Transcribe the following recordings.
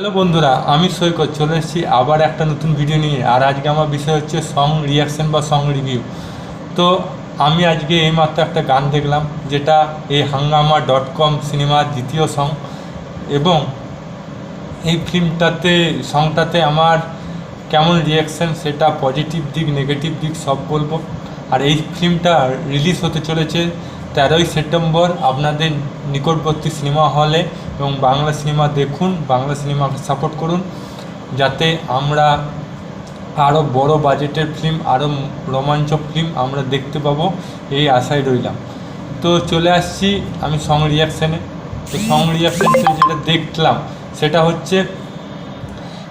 Hello বন্ধুরা, আমি সৈকত, চলে এসেছি আবার একটা নতুন ভিডিও নিয়ে। আর আজকে আমার বিষয় হচ্ছে সং রিয়াকশন বা সং রিভিউ তো আমি আজকে এইমাত্র একটা গান দেখলাম, যেটা এই হাঙ্গামা ডট কম সিনেমার দ্বিতীয় সং এবং এই ফিল্মটাতে সংটাতে আমার কেমন রিয়াকশান সেটা পজিটিভ দিক নেগেটিভ দিক সব বলব। আর এই ফিল্মটা রিলিজ হতে চলেছে তেরোই সেপ্টেম্বর আপনাদের নিকটবর্তী সিনেমা হলে এবং বাংলা সিনেমা দেখুন, বাংলা সিনেমাকে সাপোর্ট করুন, যাতে আমরা আরও বড় বাজেটের ফিল্ম আরও রোমাঞ্চক ফিল্ম আমরা দেখতে পাবো, এই আশায় রইলাম। তো চলে আসছি আমি সং রিয়াকশানে তো সং রিয়াকশান যেটা দেখলাম, সেটা হচ্ছে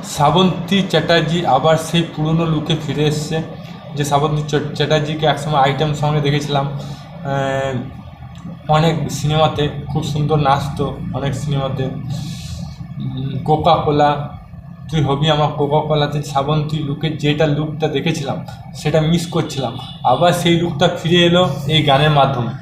শ্রাবন্তী চ্যাটার্জি আবার সেই পুরনো লুকে ফিরে এসছে। যে শ্রাবন্তী চ্যাট- চ্যাটার্জিকে একসময় আইটেম সঙ্গে দেখেছিলাম। অনেক সিনেমাতে খুব সুন্দর নাচতো অনেক সিনেমাতে। কোকা কোলা তুই হবি আমার কোকা কোলাতে শ্রাবন্তী লুকের যেটা লুকটা দেখেছিলাম, সেটা মিস করছিলাম। আবার সেই লুকটা ফিরে এলো এই গানের মাধ্যমে।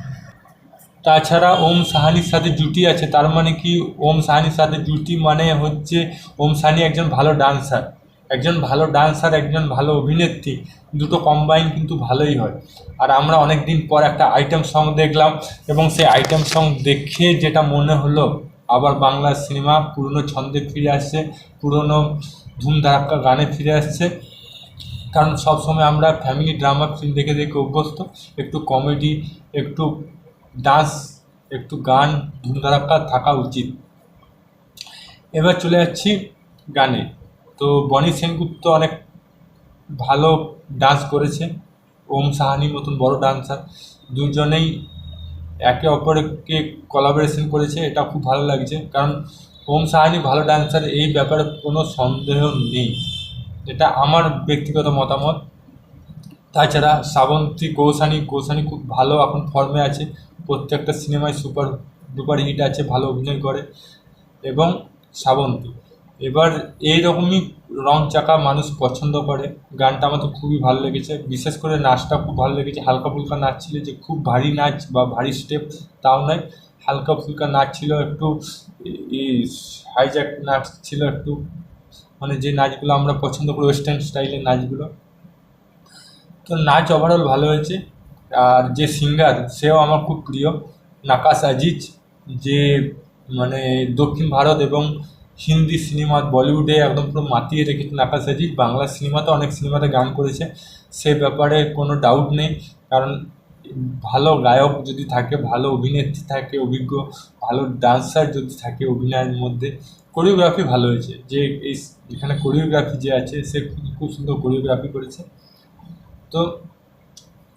তাছাড়া ওম সাহানির সাথে জুটি আছে, তার মানে কি ওম সাহানির সাথে জুটি মানে হচ্ছে, ওম সাহানি একজন ভালো ডান্সার একজন ভালো ডান্সার, একজন ভালো অভিনেত্রী, দুটো কম্বাইন কিন্তু ভালোই হয়। আর আমরা অনেক দিন পর একটা আইটেম সং দেখলাম এবং সেই আইটেম সং দেখে যেটা মনে হলো, আবার বাংলা সিনেমা পুরনো ছন্দে ফিরে আসছে, পুরনো ধুমধারাক্কা গানে ফিরে আসছে। কারণ সবসময় আমরা ফ্যামিলি ড্রামা ফিল্ম দেখে দেখে অভ্যস্ত। একটু কমেডি একটু ডান্স একটু গান, ধুমধারাক্কা থাকা উচিত। এবার চলে যাচ্ছি গানে। তো বনি সেনগুপ্ত অনেক ভালো ডান্স করেছে। ওম সাহানির মতন বড় ডান্সার। দুজনেই একে অপরকে কোলাবোরেশন করেছে, এটা খুব ভালো লাগছে। কারণ ওম সাহানি ভালো ডান্সার, এই ব্যাপারে কোনো সন্দেহ নেই। এটা আমার ব্যক্তিগত মতামত। তাছাড়া শ্রাবন্তী কৌশানী কৌশানী খুব ভালো এখন ফর্মে আছে। প্রত্যেকটা সিনেমায় সুপার ডুপার হিট আছে, ভালো অভিনয় করে। এবং শ্রাবন্তী। এবার এই রকমই রং চাকা মানুষ পছন্দ করে। গানটা আমার তো খুবই ভালো লেগেছে। বিশেষ করে নাচটা খুব ভালো লেগেছে। হালকা ফুলকা নাচ ছিল যে খুব ভারী নাচ বা ভারী স্টেপ তাও নয়। হালকা ফুলকা নাচ ছিল একটু হাইজ্যাক নাচ ছিল একটু। মানে যে নাচগুলো আমরা পছন্দ করি ওয়েস্টার্ন স্টাইলের নাচগুলো। তো নাচ ওভারঅল ভালো হয়েছে। আর যে সিঙ্গার সেও আমার খুব প্রিয়। নাকাশ আজিজ, যে মানে দক্ষিণ ভারত এবং হিন্দি সিনেমা, বলিউডে একদম পুরো মাতিয়ে রেখেছে নাকাশ আজিজ বাংলা সিনেমাতে অনেক সিনেমাতে গান করেছে। সে ব্যাপারে কোনো ডাউট নেই। কারণ ভালো গায়ক যদি থাকে, ভালো অভিনেত্রী থাকে, অভিজ্ঞ, ভালো ডান্সার যদি থাকে অভিনয়ের মধ্যে কোরিওগ্রাফি ভালো হয়েছে। যে এই এখানে কোরিওগ্রাফি যে আছে, সে খুব সুন্দর কোরিওগ্রাফি করেছে। তো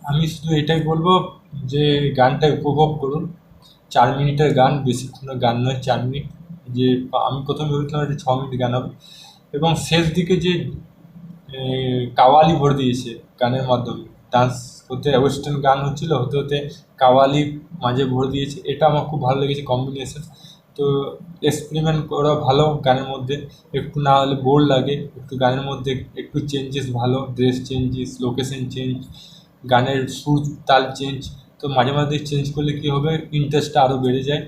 আমি শুধু এটাই বলব যে, গানটা উপভোগ করুন। চার মিনিটের গান বেশিক্ষণের গান নয়, চার মিনিট। যে আমি প্রথমে ভেবেছিলাম যে ছ মিনিট গান হবে। এবং শেষ দিকে যে কাওয়ালি ভরে দিয়েছে গানের মাধ্যমে। ডান্স হতে ওয়েস্টার্ন গান হচ্ছিল, হতে হতে কাওয়ালি মাঝে ভরে দিয়েছে। এটা আমার খুব ভালো লেগেছে কম্বিনেশন তো এক্সপেরিমেন্ট করা ভালো গানের মধ্যে। একটু না হলে বোর লাগে, একটু গানের মধ্যে একটু চেঞ্জেস ভালো ড্রেস চেঞ্জেস লোকেশন চেঞ্জ গানের সুর, তাল চেঞ্জ তো মাঝে মাঝে চেঞ্জ করলে কী হবে? ইন্টারেস্টটা আরও বেড়ে যায়।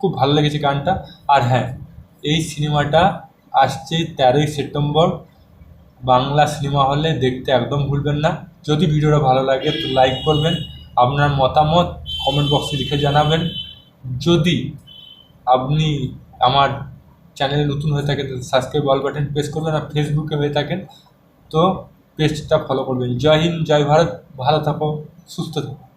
খুব ভালো লেগেছে গানটা। আর হ্যাঁ এই সিনেমাটা আসছে তেরোই সেপ্টেম্বর। বাংলা সিনেমা হলে দেখতে একদম ভুলবেন না। যদি ভিডিওটা ভালো লাগে তো লাইক করবেন। আপনার মতামত কমেন্ট বক্সে লিখে জানাবেন। যদি আপনি আমার চ্যানেলে নতুন হয়ে থাকেন সাবস্ক্রাইব অল বাটন প্রেস করবেন আর ফেসবুকে হয়ে থাকেন, তো পেজটা ফলো করবেন। জয় হিন্দ, জয় ভারত। ভালো থাকো, সুস্থ থাকো।